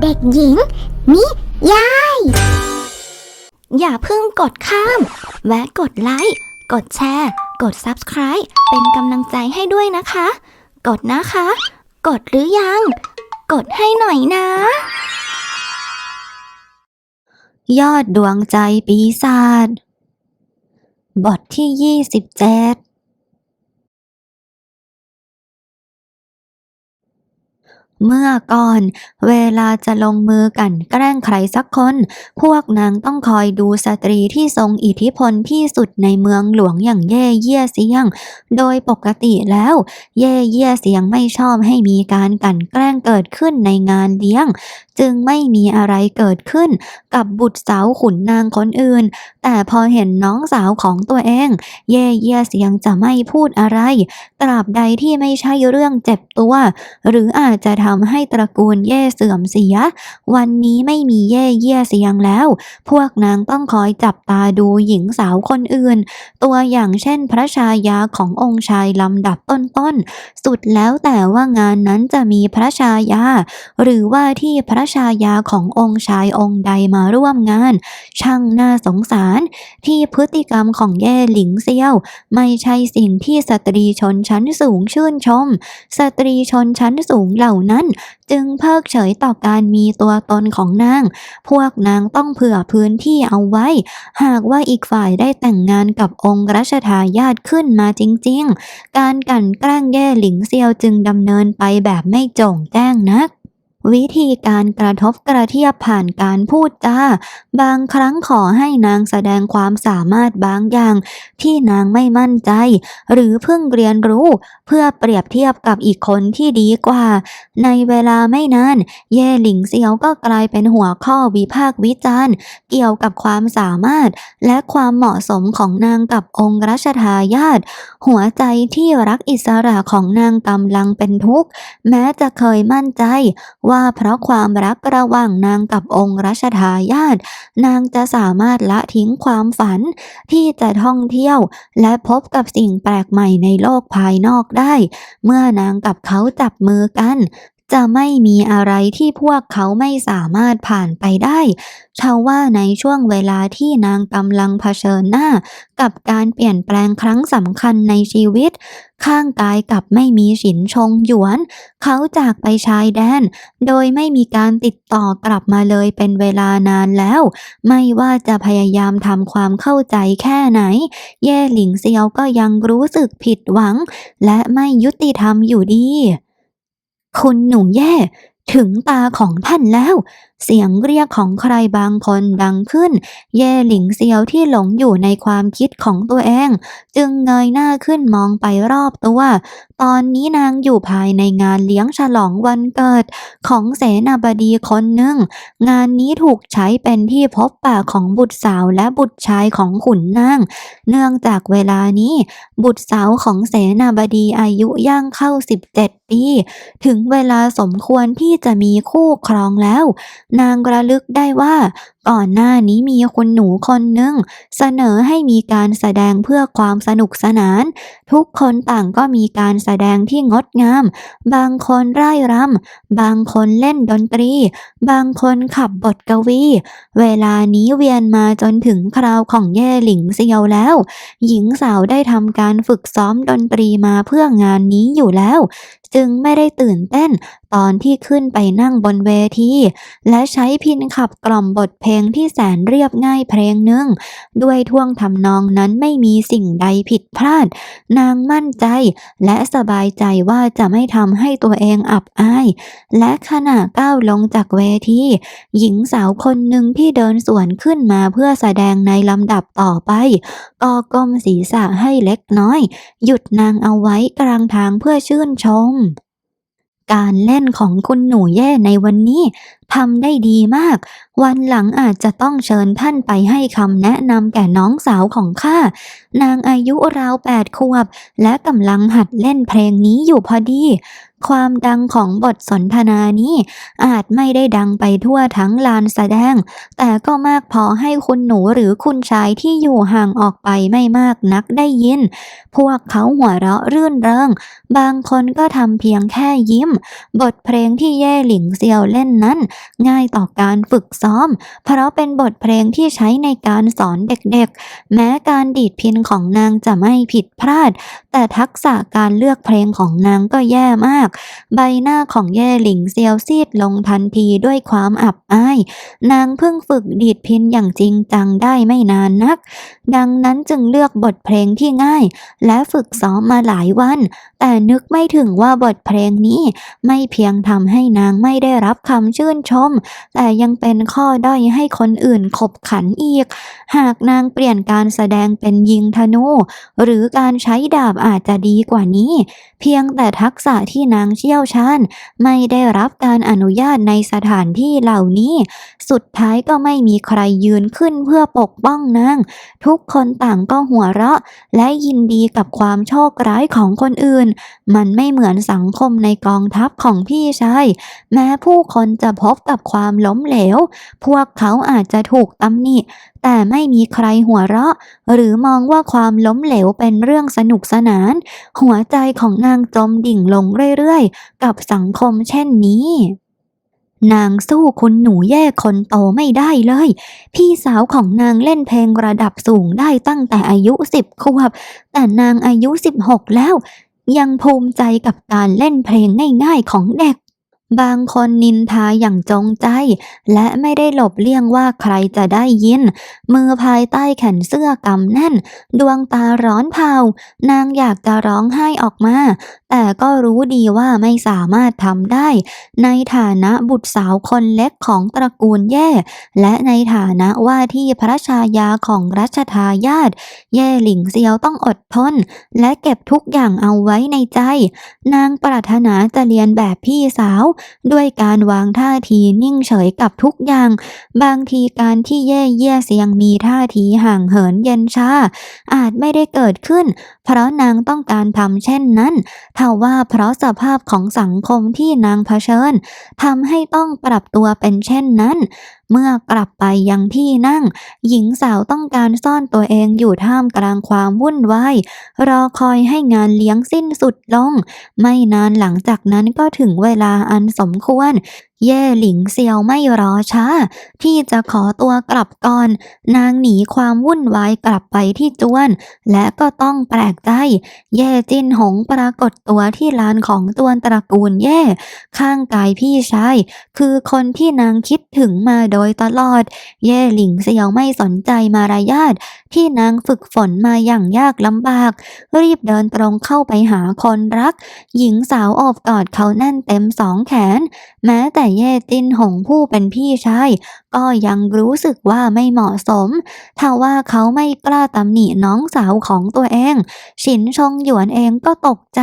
เด็กหญิง นิยาย อย่าเพิ่งกดข้าม แวะกดไลค์ กดแชร์ กด Subscribe เป็นกำลังใจให้ด้วยนะคะ กดนะคะ กดหรือยัง กดให้หน่อยนะ ยอดดวงใจปีศาจบทที่ 27 เมื่อก่อน เวลาจะลงมือกันแกล้งใครสักคน พวกนางต้องคอยดูสตรีที่ทรงอิทธิพลที่สุดในเมืองหลวงอย่างเย่เยี่ยเสียง โดยปกติแล้ว เย่เยี่ยเสียงไม่ชอบให้มีการกันแกล้งเกิดขึ้นในงานเลี้ยง จึงไม่มีอะไรเกิดขึ้นกับบุตรสาวขุนนางคนอื่น แต่พอเห็นน้องสาวของตัวเอง เย่เยี่ยเสียงจะไม่พูดอะไร ตราบใดที่ไม่ใช่เรื่องเจ็บตัว หรืออาจจะทำให้ตระกูลเย่เสื่อมเสีย วันนี้ไม่มีเย่เยี่ยเสียงแล้ว พวกนางต้องคอยจับตาดูหญิงสาวคนอื่น ตัวอย่างเช่นพระชายาขององค์ชายลำดับต้นๆ สุดแล้วแต่ว่างานนั้นจะมีพระชายา หรือว่าที่พระชายาขององค์ชายองค์ใดมาร่วมงาน ช่างน่าสงสารที่พฤติกรรมของเย่หลิงเซียว ไม่ใช่สิ่งที่สตรีชนชั้นสูงชื่นชม สตรีชนชั้นสูงเหล่านั้น จึงเพิกเฉยต่อการมีตัวตนของนาง พวกนางต้องเผื่อพื้นที่เอาไว้ หากว่าอีกฝ่ายได้แต่งงานกับองค์รัชทายาทขึ้นมาจริง ๆ การกันแกล้งแย่หลิงเซียวจึงดำเนินไปแบบไม่โจ่งแจ้งนัก วิธีการกระทบกระเทียบผ่านการพูดจาบางครั้งขอให้นางแสดงความสามารถบางอย่าง ที่นางไม่มั่นใจ หรือเพิ่งเรียนรู้ เพื่อเปรียบเทียบกับอีกคนที่ดีกว่า ในเวลาไม่นาน เย่หลิงเซียวก็กลายเป็นหัวข้อวิพากษ์วิจารณ์ เกี่ยวกับความสามารถ และความเหมาะสมของนางกับองค์รัชทายาทหัวใจที่รักอิสระของนางกำลังเป็นทุกข์แม้จะเคยมั่นใจว่าเพราะความรักระหว่างนางกับองค์รัชทายาทนางจะสามารถละทิ้งความฝัน ที่จะท่องเที่ยวและพบกับสิ่งแปลกใหม่ในโลกภายนอกได้ เมื่อนางกับเขาจับมือกัน จะไม่มีอะไรที่พวกเขาไม่สามารถผ่านไปได้เชาว่าในช่วงเวลาที่นางกำลังเผชิญหน้า กับการเปลี่ยนแปลงครั้งสำคัญในชีวิต ข้างกายกับไม่มีฉินชงหยวน เขาจากไปชายแดน โดยไม่มีการติดต่อกลับมาเลยเป็นเวลานานแล้ว ไม่ว่าจะพยายามทำความเข้าใจแค่ไหน เย่หลิงเซียวก็ยังรู้สึกผิดหวัง และไม่ยุติธรรมอยู่ดี คุณหนูแย่ ถึงตาของท่านแล้วเสียงเรียกของใครบางคนดังขึ้น เย่หลิงเซียวที่หลงอยู่ในความคิดของตัวเอง จึงเงยหน้าขึ้นมองไปรอบตัว ตอนนี้นางอยู่ภายในงานเลี้ยงฉลองวันเกิด ของเสนาบดีคนหนึ่ง งานนี้ถูกใช้เป็นที่พบปะของบุตรสาวและบุตรชายของขุนนาง เนื่องจากเวลานี้ บุตรสาวของเสนาบดีอายุย่างเข้า 17 ปี ถึงเวลาสมควรที่จะมีคู่ครองแล้วนางระลึกได้ว่า ก่อนหน้านี้มีคุณหนูคนหนึ่งเสนอให้มีการแสดงเพื่อความสนุกสนาน ทุกคนต่างก็มีการแสดงที่งดงาม บางคนร่ายรำบางคนเล่นดนตรี บางคนขับบทกวี เวลานี้เวียนมาจนถึงคราวของแย่หลิงเซียวแล้ว หญิงสาวได้ทำการฝึกซ้อมดนตรีมาเพื่องานนี้อยู่แล้ว จึงไม่ได้ตื่นเต้นตอนที่ขึ้นไปนั่งบนเวที และใช้พินขับกล่อมบทเพลงงที่แสนเรียบง่ายเพลงหนึ่ง ด้วยท่วงทำนองนั้นไม่มีสิ่งใดผิดพลาด นางมั่นใจ และสบายใจว่าจะไม่ทำให้ตัวเองอับอาย และขณะก้าวลงจากเวทีหญิงสาวคนหนึ่งที่เดินสวนขึ้นมาเพื่อแสดงในลำดับต่อไปก็ก้มศีรษะให้เล็กน้อย หยุดนางเอาไว้กลางทางเพื่อชื่นชม การเล่นของคุณหนูแย่ในวันนี้ทำได้ดีมาก วันหลังอาจจะต้องเชิญท่านไปให้คำแนะนำแก่น้องสาวของข้า นางอายุราวแปดขวบ และกำลังหัดเล่นเพลงนี้อยู่พอดี ความดังของบทสนทนานี้ อาจไม่ได้ดังไปทั่วทั้งลานแสดง แต่ก็มากพอให้คุณหนูหรือคุณชายที่อยู่ห่างออกไปไม่มากนักได้ยิน พวกเขาหัวเราะรื่นเริง บางคนก็ทำเพียงแค่ยิ้ม บทเพลงที่เย่หลิงเซียวเล่นนั้น ง่ายต่อการฝึกซ้อม เพราะเป็นบทเพลงที่ใช้ในการสอนเด็กๆ แม้การดีดพินของนางจะไม่ผิดพลาด แต่ทักษะการเลือกเพลงของนางก็แย่มากใบหน้าของเย่หลิงเซียวซีดลงทันทีด้วยความอับอาย นางเพิ่งฝึกดีดพินอย่างจริงจังได้ไม่นานนัก ดังนั้นจึงเลือกบทเพลงที่ง่าย และฝึกซ้อมมาหลายวัน แต่นึกไม่ถึงว่าบทเพลงนี้ไม่เพียงทำให้นางไม่ได้รับคำชื่นชม แต่ยังเป็นข้อด้อยให้คนอื่นขบขันอีก หากนางเปลี่ยนการแสดงเป็นยิงธนู หรือการใช้ดาบอาจจะดีกว่านี้ เพียงแต่ทักษะที่นางเชี่ยวชาญไม่ได้รับการอนุญาตในสถานที่เหล่านี้ สุดท้ายก็ไม่มีใครยืนขึ้นเพื่อปกป้องนาง ทุกคนต่างก็หัวเราะ และยินดีกับความโชคร้ายของคนอื่น มันไม่เหมือนสังคมในกองทัพของพี่ชายแม้ผู้คนจะพบกับความล้มเหลว พวกเขาอาจจะถูกตำหนิแต่ไม่มีใครหัวเราะ หรือมองว่าความล้มเหลวเป็นเรื่องสนุกสนาน หัวใจของนางจมดิ่งลงเรื่อยๆกับสังคมเช่นนี้ นางสู้คุณหนูแย่คนโตไม่ได้เลย พี่สาวของนางเล่นเพลงระดับสูงได้ตั้งแต่อายุสิบขวบ แต่นางอายุสิบหกแล้ว ยังภูมิใจกับการเล่นเพลงง่ายๆของเด็ก บางคนนินทาอย่างจงใจ และไม่ได้หลบเลี่ยงว่าใครจะได้ยิน มือภายใต้แขนเสื้อกำแน่น ดวงตาร้อนเผานางอยากจะร้องไห้ออกมา แต่ก็รู้ดีว่าไม่สามารถทำได้ ในฐานะบุตรสาวคนเล็กของตระกูลแย่ และในฐานะว่าที่พระชายาของรัชทายาทแย่หลิงเซียวต้องอดทน และเก็บทุกอย่างเอาไว้ในใจ นางปรารถนาจะเรียนแบบพี่สาวด้วยการวางท่าทีนิ่งเฉยกับทุกอย่าง บางทีการที่แย่เยี่ยเสียงมีท่าทีห่างเหินเย็นชาอาจไม่ได้เกิดขึ้น เพราะนางต้องการทำเช่นนั้นทว่าเพราะสภาพของสังคมที่นางเผชิญทำให้ต้องปรับตัวเป็นเช่นนั้น เมื่อกลับไปยังที่นั่ง หญิงสาวต้องการซ่อนตัวเองอยู่ท่ามกลางความวุ่นวายรอคอยให้งานเลี้ยงสิ้นสุดลง ไม่นานหลังจากนั้นก็ถึงเวลาอันสมควร เย่หลิงเซียวไม่รอช้า ที่จะขอตัวกลับก่อน นางหนีความวุ่นวายกลับไปที่จวน และก็ต้องแปลกใจ เย่จินหงปรากฏตัวที่ลานของตวนตระกูลเย่ ข้างกายพี่ชาย คือคนที่นางคิดถึงมาโดยตลอด เย่หลิงเซียวไม่สนใจมารยาทที่นางฝึกฝนมาอย่างยากลำบาก รีบเดินตรงเข้าไปหาคนรัก หญิงสาวอบกอดเขาแน่นเต็มสองแขน แม้แต่เย่จินหงผู้เป็นพี่ชายก็ยังรู้สึกว่าไม่เหมาะสมทว่าเขาไม่กล้าตำหนิน้องสาวของตัวเอง ฉินชงหยวนเองก็ตกใจ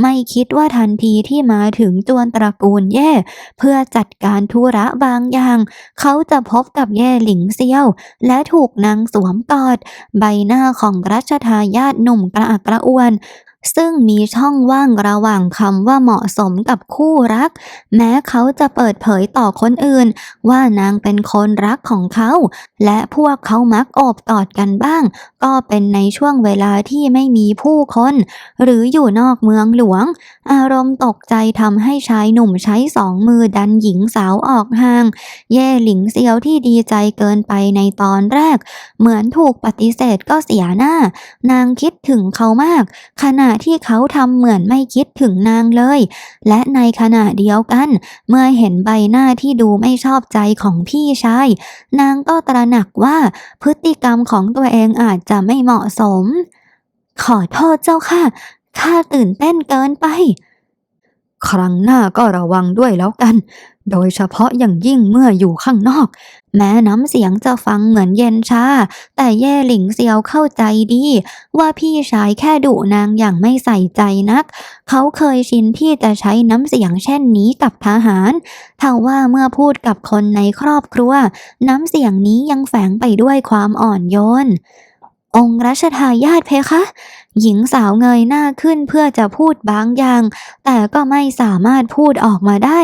ไม่คิดว่าทันทีที่มาถึงจวนตระกูลเย่เพื่อจัดการธุระบางอย่าง เขาจะพบกับเย่หลิงเซียว และถูกนางสวมกอด ใบหน้าของรัชทายาทหนุ่มกระอักกระอ่วน ซึ่งมีช่องว่างระหว่างคำว่าเหมาะสมกับคู่รัก แม้เขาจะเปิดเผยต่อคนอื่น ว่านางเป็นคนรักของเขา และพวกเขามักโอบกอดกันบ้าง ก็เป็นในช่วงเวลาที่ไม่มีผู้คน หรืออยู่นอกเมืองหลวงอารมณ์ตกใจทำให้ชายหนุ่มใช้สองมือดันหญิงสาวออกห่าง เย่หลิงเซียวที่ดีใจเกินไปในตอนแรก เหมือนถูกปฏิเสธก็เสียหน้า นางคิดถึงเขามาก ขณะที่เขาทำเหมือนไม่คิดถึงนางเลย และในขณะเดียวกัน เมื่อเห็นใบหน้าที่ดูไม่ชอบใจของพี่ชาย นางก็ตระหนักว่าพฤติกรรมของตัวเองอาจจะไม่เหมาะสม ขอโทษเจ้าค่ะ ข้าตื่นเต้นเกินไป ครั้งหน้าก็ระวังด้วยแล้วกัน โดยเฉพาะอย่างยิ่งเมื่ออยู่ข้างนอก แม้น้ำเสียงจะฟังเหมือนเย็นชา แต่เย่หลิงเซียวเข้าใจดี ว่าพี่ชายแค่ดุนางอย่างไม่ใส่ใจนัก เขาเคยชินที่จะใช้น้ำเสียงเช่นนี้กับทหารทว่าเมื่อพูดกับคนในครอบครัว น้ำเสียงนี้ยังแฝงไปด้วยความอ่อนโยนองค์รัชทายาทเพคะ หญิงสาวเงยหน้าขึ้นเพื่อจะพูดบางอย่าง แต่ก็ไม่สามารถพูดออกมาได้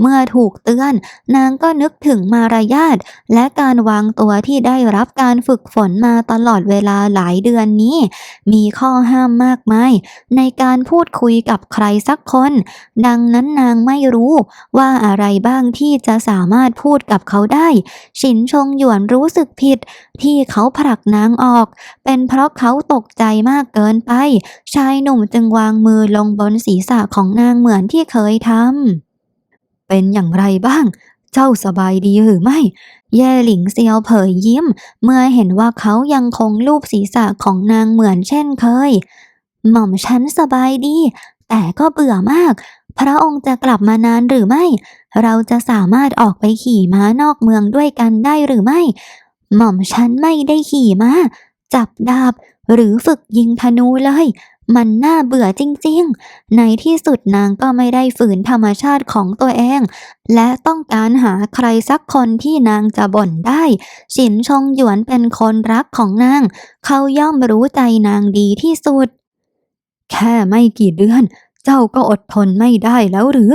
เมื่อถูกเตือน นางก็นึกถึงมารยาทและการวางตัวที่ได้รับการฝึกฝนมาตลอดเวลาหลายเดือนนี้ มีข้อห้ามมากมาย ในการพูดคุยกับใครสักคน ดังนั้นนางไม่รู้ว่าอะไรบ้างที่จะสามารถพูดกับเขาได้ฉินชงหยวนรู้สึกผิด ที่เขาผลักนางออก เป็นเพราะเขาตกใจมากเกินไป ชายหนุ่มจึงวางมือลงบนศีรษะของนางเหมือนที่เคยทำเป็นอย่างไรบ้าง เจ้าสบายดีหรือไม่ แย่หลิงเซียวเผยยิ้ม เมื่อเห็นว่าเขายังคงลูบศีรษะของนางเหมือนเช่นเคย หม่อมฉันสบายดี แต่ก็เบื่อมาก พระองค์จะกลับมานานหรือไม่ เราจะสามารถออกไปขี่ม้านอกเมืองด้วยกันได้หรือไม่หม่อมฉันไม่ได้ขี่ม้าจับดาบ หรือฝึกยิงธนูเลย มันน่าเบื่อจริงๆ ในที่สุดนางก็ไม่ได้ฝืนธรรมชาติของตัวเอง และต้องการหาใครสักคนที่นางจะบ่นได้ ฉินชงหยวนเป็นคนรักของนาง เขาย่อมรู้ใจนางดีที่สุด แค่ไม่กี่เดือน เจ้าก็อดทนไม่ได้แล้วหรือ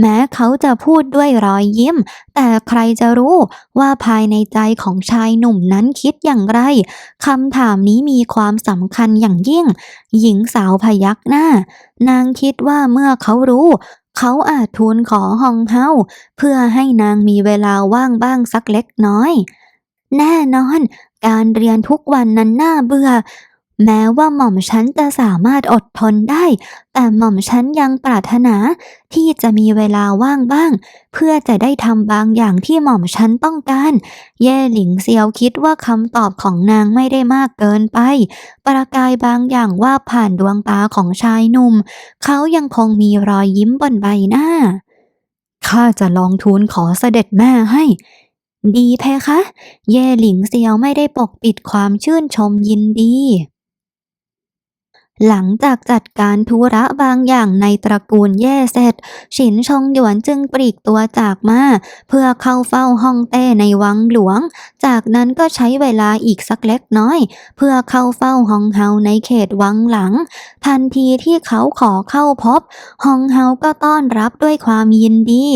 แม้เขาจะพูดด้วยรอยยิ้ม แต่ใครจะรู้ว่าภายในใจของชายหนุ่มนั้นคิดอย่างไรคำถามนี้มีความสำคัญอย่างยิ่ง หญิงสาวพยักหน้า นางคิดว่าเมื่อเขารู้ เขาอาจทูลขอฮองเฮาเพื่อให้นางมีเวลาว่างบ้างสักเล็กน้อย แน่นอน การเรียนทุกวันนั้นน่าเบื่อ แม้ว่าหม่อมฉันจะสามารถอดทนได้ แต่หม่อมฉันยังปรารถนาที่จะมีเวลาว่างบ้าง เพื่อจะได้ทำบางอย่างที่หม่อมฉันต้องการ เย่หลิงเซียวคิดว่าคำตอบของนางไม่ได้มากเกินไป ประกายบางอย่างว่าผ่านดวงตาของชายหนุ่ม เขายังคงมีรอยยิ้มบนใบหน้า ข้าจะลองทูลขอเสด็จแม่ให้ดีเพคะ เย่หลิงเซียวไม่ได้ปกปิดความชื่นชมยินดี หลังจากจัดการธุระบางอย่างในตระกูลแย่เสร็จ ฉินชงหยวนจึงปลีกตัวจากมา เพื่อเข้าเฝ้าฮ่องเต้ในวังหลวง จากนั้นก็ใช้เวลาอีกสักเล็กน้อย เพื่อเข้าเฝ้าฮองเฮาในเขตวังหลัง ทันทีที่เขาขอเข้าพบฮองเฮาก็ต้อนรับด้วยความยินดี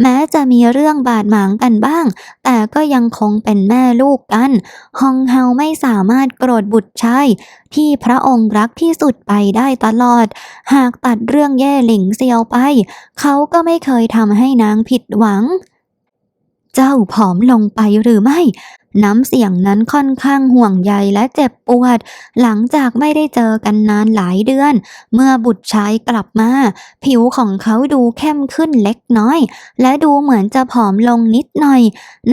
แม้จะมีเรื่องบาดหมางกันบ้าง แต่ก็ยังคงเป็นแม่ลูกกันฮองเฮาไม่สามารถโกรธบุตรชายที่พระองค์รักที่สุดไปได้ตลอด หากตัดเรื่องแย่หลิงเซียวไป เขาก็ไม่เคยทำให้นางผิดหวัง เจ้าผอมลงไปหรือไม่ น้ำเสียงนั้นค่อนข้างห่วงใยและเจ็บปวด หลังจากไม่ได้เจอกันนานหลายเดือน เมื่อบุตรชายกลับมา ผิวของเขาดูเข้มขึ้นเล็กน้อย และดูเหมือนจะผอมลงนิดหน่อย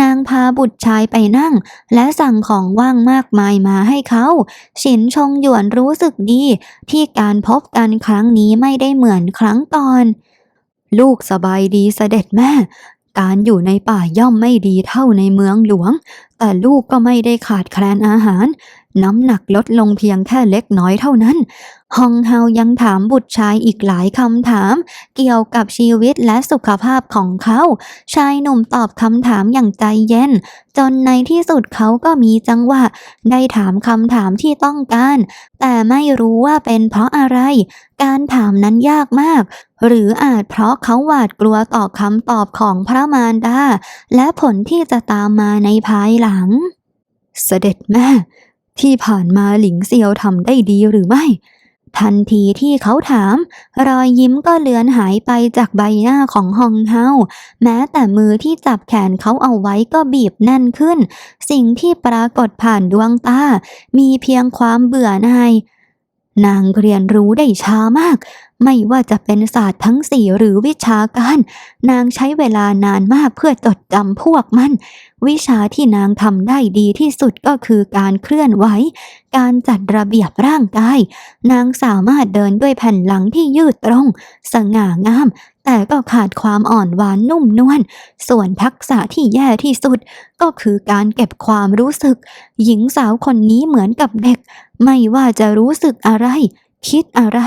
นางพาบุตรชายไปนั่ง และสั่งของว่างมากมายมาให้เขา ฉินชงหยวนรู้สึกดี ที่การพบกันครั้งนี้ไม่ได้เหมือนครั้งก่อนลูกสบายดีเสด็จแม่ การอยู่ในป่าย่อมไม่ดีเท่าในเมืองหลวง แต่ลูกก็ไม่ได้ขาดแคลนอาหาร น้ำหนักลดลงเพียงแค่เล็กน้อยเท่านั้น ฮองเฮายังถามบุตรชายอีกหลายคำถาม เกี่ยวกับชีวิตและสุขภาพของเขา ชายหนุ่มตอบคำถามอย่างใจเย็น จนในที่สุดเขาก็มีจังหวะ ได้ถามคำถามที่ต้องการ แต่ไม่รู้ว่าเป็นเพราะอะไร การถามนั้นยากมาก หรืออาจเพราะเขาหวาดกลัวต่อคำตอบของพระมารดา และผลที่จะตามมาในภายหลัง เสด็จแม่ ที่ผ่านมาหลิงเซียวทำได้ดีหรือไม่ ทันทีที่เขาถาม รอยยิ้มก็เลือนหายไปจากใบหน้าของฮองเฮาแม้แต่มือที่จับแขนเขาเอาไว้ก็บีบแน่นขึ้น สิ่งที่ปรากฏผ่านดวงตา มีเพียงความเบื่อหน่าย นางเรียนรู้ได้ช้ามาก ไม่ว่าจะเป็นศาสตร์ทั้งสี่หรือวิชาการ นางใช้เวลานานมากเพื่อจดจำพวกมัน วิชาที่นางทำได้ดีที่สุดก็คือการเคลื่อนไหว การจัดระเบียบร่างกาย นางสามารถเดินด้วยแผ่นหลังที่ยืดตรง สง่างาม แต่ก็ขาดความอ่อนหวานนุ่มนวล ส่วนทักษะที่แย่ที่สุดก็คือการเก็บความรู้สึก หญิงสาวคนนี้เหมือนกับเด็ก ไม่ว่าจะรู้สึกอะไร คิดอะไร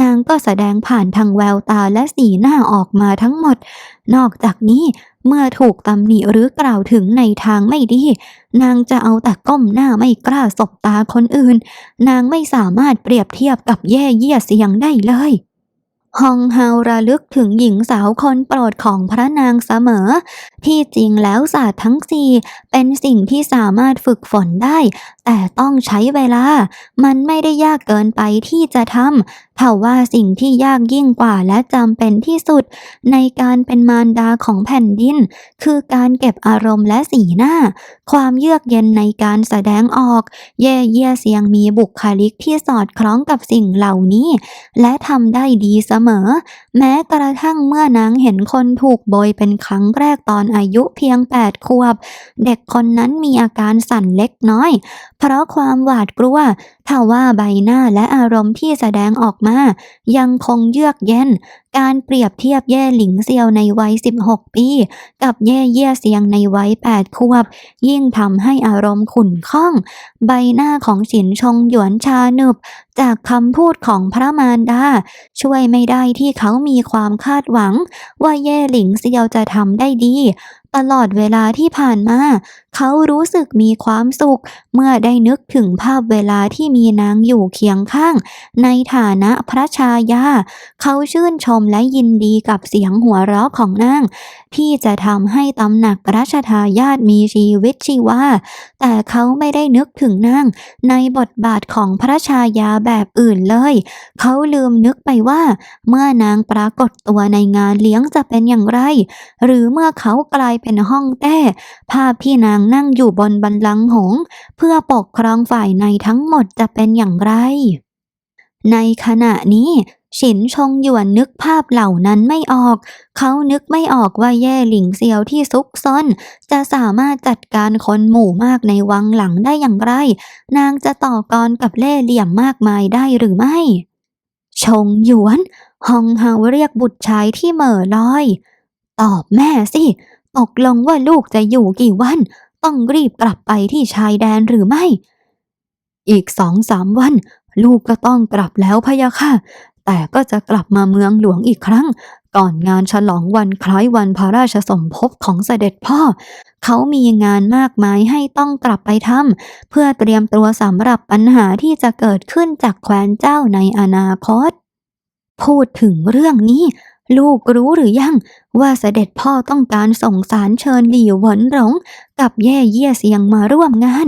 นางก็แสดงผ่านทางแววตาและสีหน้าออกมาทั้งหมด นอกจากนี้เมื่อถูกตำหนิหรือกล่าวถึงในทางไม่ดี นางจะเอาแต่ก้มหน้าไม่กล้าสบตาคนอื่น นางไม่สามารถเปรียบเทียบกับแย่เยี่ยเสียงได้เลย ฮองเฮาระลึกถึงหญิงสาวคนโปรดของพระนางเสมอ ที่จริงแล้วศาสตร์ทั้งสี่เป็นสิ่งที่สามารถฝึกฝนได้ แต่ต้องใช้เวลา มันไม่ได้ยากเกินไปที่จะทำเท่าว่าสิ่งที่ยากยิ่งกว่าและจำเป็นที่สุด ในการเป็นมารดาของแผ่นดิน คือการเก็บอารมณ์และสีหน้า ความเยือกเย็นในการแสดงออก เย่เยี่ยเสียงมีบุคลิกที่สอดคล้องกับสิ่งเหล่านี้ และทำได้ดีเสมอแม้กระทั่งเมื่อนางเห็นคนถูกโบยเป็นครั้งแรกตอนอายุเพียง8ขวบ เด็กคนนั้นมีอาการสั่นเล็กน้อย เพราะความหวาดกลัวถ้าว่าใบหน้าและอารมณ์ที่แสดงออกมา ยังคงเยือกเย็น การเปรียบเทียบแย่หลิงเซียวในวัย 16 ปี กับแย่เยี่ยเซียงในวัย 8 ขวบ ยิ่งทำให้อารมณ์ขุ่นข้อง ใบหน้าของฉินชงหยวนชาหนึบ จากคำพูดของพระมารดา ช่วยไม่ได้ที่เขามีความคาดหวัง ว่าแย่หลิงเซียวจะทำได้ดีตลอดเวลาที่ผ่านมา เขารู้สึกมีความสุข เมื่อได้นึกถึงภาพเวลาที่มีนางอยู่เคียงข้าง ในฐานะพระชายา เขาชื่นชมและยินดีกับเสียงหัวเราะของนาง ที่จะทำให้ตำหนักรัชทายาทมีชีวิตชีวา แต่เขาไม่ได้นึกถึงนาง ในบทบาทของพระชายาแบบอื่นเลย เขาลืมนึกไปว่า เมื่อนางปรากฏตัวในงานเลี้ยงจะเป็นอย่างไร หรือเมื่อเขากลายเป็นห้องแต้ ภาพที่นางนั่งอยู่บนบันลังหง เพื่อปกครองฝ่ายในทั้งหมดจะเป็นอย่างไร ในขณะนี้ฉินชงหยวนนึกภาพเหล่านั้นไม่ออก เขานึกไม่ออกว่าแย่หลิงเซียวที่ซุกซนจะสามารถจัดการคนหมู่มากในวังหลังได้อย่างไร นางจะต่อกรกับเล่เหลี่ยมมากมายได้หรือไม่ ชงหยวน ฮองเฮาเรียกบุตรชายที่เหม่อลอย ตอบแม่สิ ตกลงว่าลูกจะอยู่กี่วัน ต้องรีบกลับไปที่ชายแดนหรือไม่ อีกสองสามวัน ลูกก็ต้องกลับแล้วพะยะค่ะ แต่ก็จะกลับมาเมืองหลวงอีกครั้ง ก่อนงานฉลองวันคล้ายวันพระราชสมภพของเสด็จพ่อ เขามีงานมากมายให้ต้องกลับไปทำเพื่อเตรียมตัวสำหรับปัญหาที่จะเกิดขึ้นจากแคว้นเจ้าในอนาคต พูดถึงเรื่องนี้ ลูกรู้หรือยัง ว่าเสด็จพ่อต้องการส่งสารเชิญหลี่หวนหลง กับแย่เยี่ยเสียงมาร่วมงาน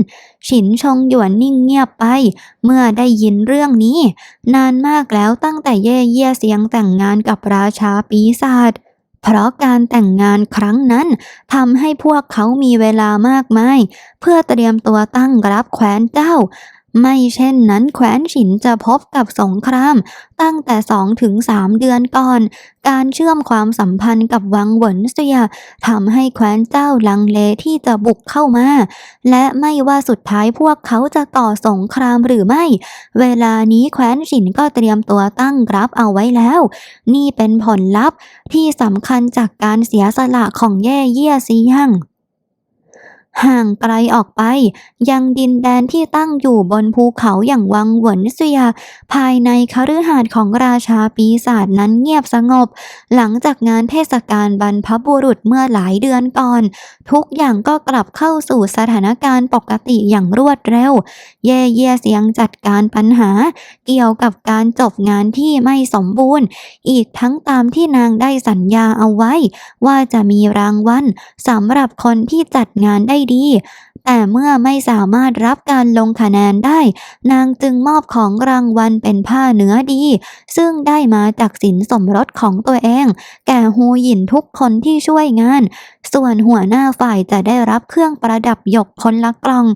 ฉินชงหยวนนิ่งเงียบไป เมื่อได้ยินเรื่องนี้ นานมากแล้วตั้งแต่เย่เยี่ยเสียงแต่งงานกับราชาปีศาจเพราะการแต่งงานครั้งนั้นทำให้พวกเขามีเวลามากมาย เพื่อเตรียมตัวตั้งรับแคว้นเจ้า ไม่เช่นนั้นแคว้นฉินจะพบกับสงคราม ตั้งแต่สองถึงสามเดือนก่อน การเชื่อมความสัมพันธ์กับวังเหวินเซียทำให้แคว้นเจ้าลังเลที่จะบุกเข้ามา และไม่ว่าสุดท้ายพวกเขาจะก่อสงครามหรือไม่ เวลานี้แคว้นฉินก็เตรียมตัวตั้งรับเอาไว้แล้ว นี่เป็นผลลัพธ์ที่สำคัญจากการเสียสละของแย่เยี่ยซียั่ง ห่างไกลออกไป ยังดินแดนที่ตั้งอยู่บนภูเขาอย่างวังหวนเซีย ภายในคฤหาสน์ของราชาปีศาจนั้นเงียบสงบ หลังจากงานเทศกาลบรรพบุรุษเมื่อหลายเดือนก่อน ทุกอย่างก็กลับเข้าสู่สถานการณ์ปกติอย่างรวดเร็ว เย่เย่เสียงจัดการปัญหา เกี่ยวกับการจบงานที่ไม่สมบูรณ์ อีกทั้งตามที่นางได้สัญญาเอาไว้ ว่าจะมีรางวัลสำหรับคนที่จัดงานได้ดี แต่เมื่อไม่สามารถรับการลงคะแนนได้ นางจึงมอบของรางวัลเป็นผ้าเนื้อดี ซึ่งได้มาจากสินสมรสของตัวเอง แก่ฮูหยินทุกคนที่ช่วยงาน ส่วนหัวหน้าฝ่ายจะได้รับเครื่องประดับหยกคนละกล่อง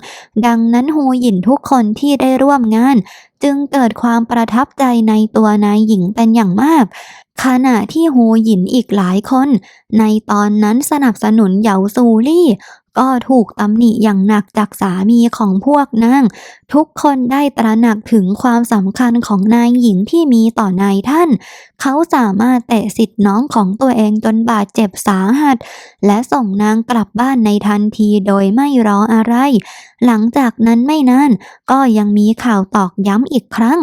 ดังนั้นฮูหยินทุกคนที่ได้ร่วมงาน จึงเกิดความประทับใจในตัวนายหญิงเป็นอย่างมากขณะที่ฮูหยินอีกหลายคน ในตอนนั้นสนับสนุนเหยาซูลี่ ก็ถูกตำหนิอย่างหนักจากสามีของพวกนางทุกคนได้ตระหนักถึงความสำคัญของนายหญิงที่มีต่อนายท่าน เขาสามารถเตะสิทธิ์น้องของตัวเองจนบาดเจ็บสาหัส และส่งนางกลับบ้านในทันทีโดยไม่รออะไร หลังจากนั้นไม่นานก็ยังมีข่าวตอกย้ำอีกครั้ง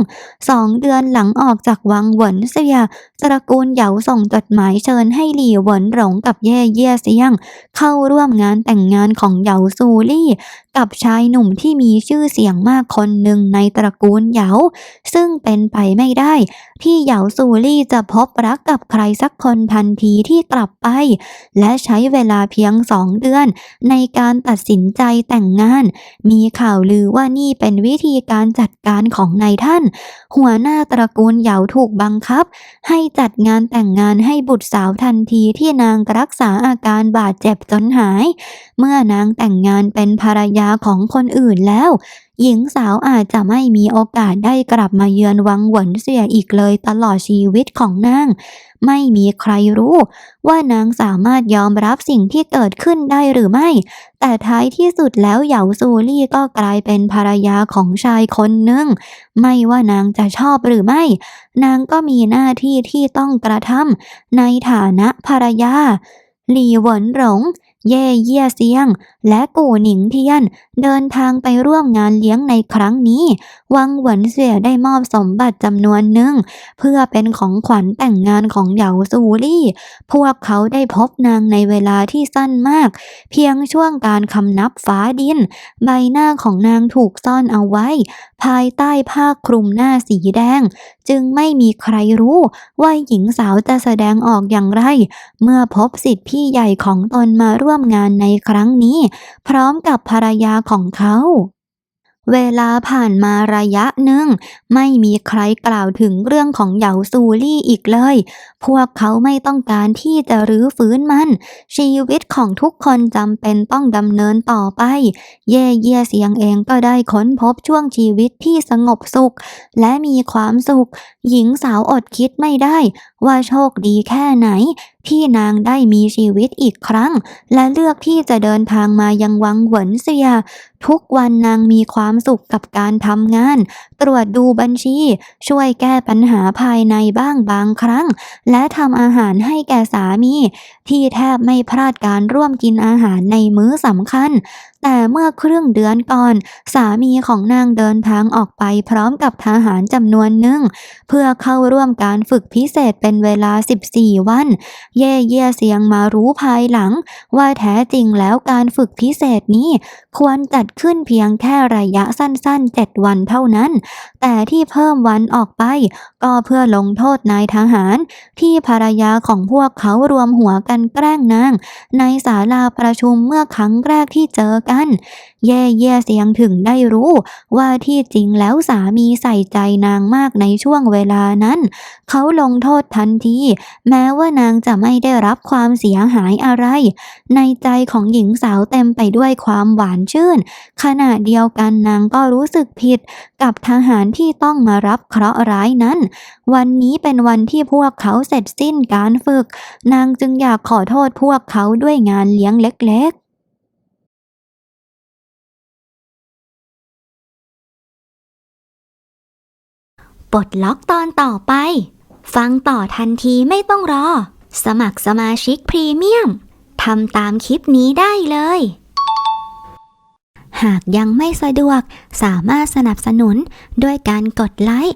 สองเดือนหลังออกจากวังเหวินเซียตระกูลเหยาส่งจดหมายเชิญให้หลี่เหวินหลงกับเย่เย่เซียง เข้าร่วมงานแต่งงานของเหยาซูลี่ กับชายหนุ่มที่มีชื่อเสียงมากคนหนึ่งในตระกูลเหยา ซึ่งเป็นไปไม่ได้ ที่เหยาซูลี่จะพบรักกับใครสักคนทันทีที่กลับไป และใช้เวลาเพียงสองเดือน ในการตัดสินใจแต่งงาน มีข่าวลือว่านี่เป็นวิธีการจัดการของนายท่าน หัวหน้าตระกูลเหยาถูกบังคับ ให้จัดงานแต่งงานให้บุตรสาวทันทีที่นางรักษาอาการบาดเจ็บจนหาย เมื่อนางแต่งงานเป็นภรรยาของคนอื่นแล้ว หญิงสาวอาจจะไม่มีโอกาสได้กลับมาเยือนวังหวนเสียอีกเลยตลอดชีวิตของนาง ไม่มีใครรู้ว่านางสามารถยอมรับสิ่งที่เกิดขึ้นได้หรือไม่ แต่ท้ายที่สุดแล้วเหยาซูลี่ก็กลายเป็นภรรยาของชายคนหนึ่ง ไม่ว่านางจะชอบหรือไม่ นางก็มีหน้าที่ที่ต้องกระทำในฐานะภรรยาหลี่หวนหลง เย่เยี่ยเซียง และกู่หนิงเทียน เดินทางไปร่วมงานเลี้ยงในครั้งนี้ วังหวนเสี่ยได้มอบสมบัติจำนวนหนึ่ง เพื่อเป็นของขวัญแต่งงานของเหยาซูลี่ พวกเขาได้พบนางในเวลาที่สั้นมาก เพียงช่วงการคำนับฟ้าดิน ใบหน้าของนางถูกซ่อนเอาไว้ ภายใต้ผ้าคลุมหน้าสีแดง จึงไม่มีใครรู้ว่าหญิงสาวจะแสดงออกอย่างไร เมื่อพบสิทธิพี่ใหญ่ของตนมาร่วม่วมงานในครั้งนี้ พร้อมกับภรรยาของเขาเวลาผ่านมาระยะหนึ่ง ไม่มีใครกล่าวถึงเรื่องของเหยาซูลี่อีกเลย พวกเขาไม่ต้องการที่จะรื้อฟื้นมัน ชีวิตของทุกคนจำเป็นต้องดำเนินต่อไป เย่เยี่ยเสียงเองก็ได้ค้นพบช่วงชีวิตที่สงบสุข และมีความสุข หญิงสาวอดคิดไม่ได้ ว่าโชคดีแค่ไหน ที่นางได้มีชีวิตอีกครั้ง และเลือกที่จะเดินทางมายังวังเหวินเซีย ทุกวันนางมีความสุขกับการทำงาน ตรวจดูบัญชี ช่วยแก้ปัญหาภายในบ้างบางครั้ง และทำอาหารให้แก่สามี ที่แทบไม่พลาดการร่วมกินอาหารในมื้อสำคัญ แต่เมื่อครึ่งเดือนก่อน สามีของนางเดินทางออกไปพร้อมกับทหารจำนวนหนึ่ง เพื่อเข้าร่วมการฝึกพิเศษเป็นเวลา 14 วัน เย่เยี่ยเสียงมารู้ภายหลัง ว่าแท้จริงแล้วการฝึกพิเศษนี้ ควรจัดขึ้นเพียงแค่ระยะสั้นๆ 7 วันเท่านั้น แต่ที่เพิ่มวันออกไป ก็เพื่อลงโทษนายทหาร ที่ภรรยาของพวกเขารวมหัวกันแกล้งนาง ในศาลาประชุมเมื่อครั้งแรกที่เจอกัน เย่เย่เสียงถึงได้รู้ว่าที่จริงแล้วสามีใส่ใจนางมากในช่วงเวลานั้น เขาลงโทษทันที แม้ว่านางจะไม่ได้รับความเสียหายอะไร ในใจของหญิงสาวเต็มไปด้วยความหวานชื่น ขณะเดียวกันนางก็รู้สึกผิด กับทหารที่ต้องมารับเคราะห์ร้ายนั้นวันนี้เป็นวันที่พวกเขาเสร็จสิ้นการฝึก นางจึงอยากขอโทษพวกเขาด้วยงานเลี้ยงเล็กๆปลดล็อกตอนต่อไป ฟังต่อทันทีไม่ต้องรอ สมัครสมาชิกพรีเมียมทำตามคลิปนี้ได้เลย หากยังไม่สะดวกสามารถสนับสนุนด้วยการกดไลค์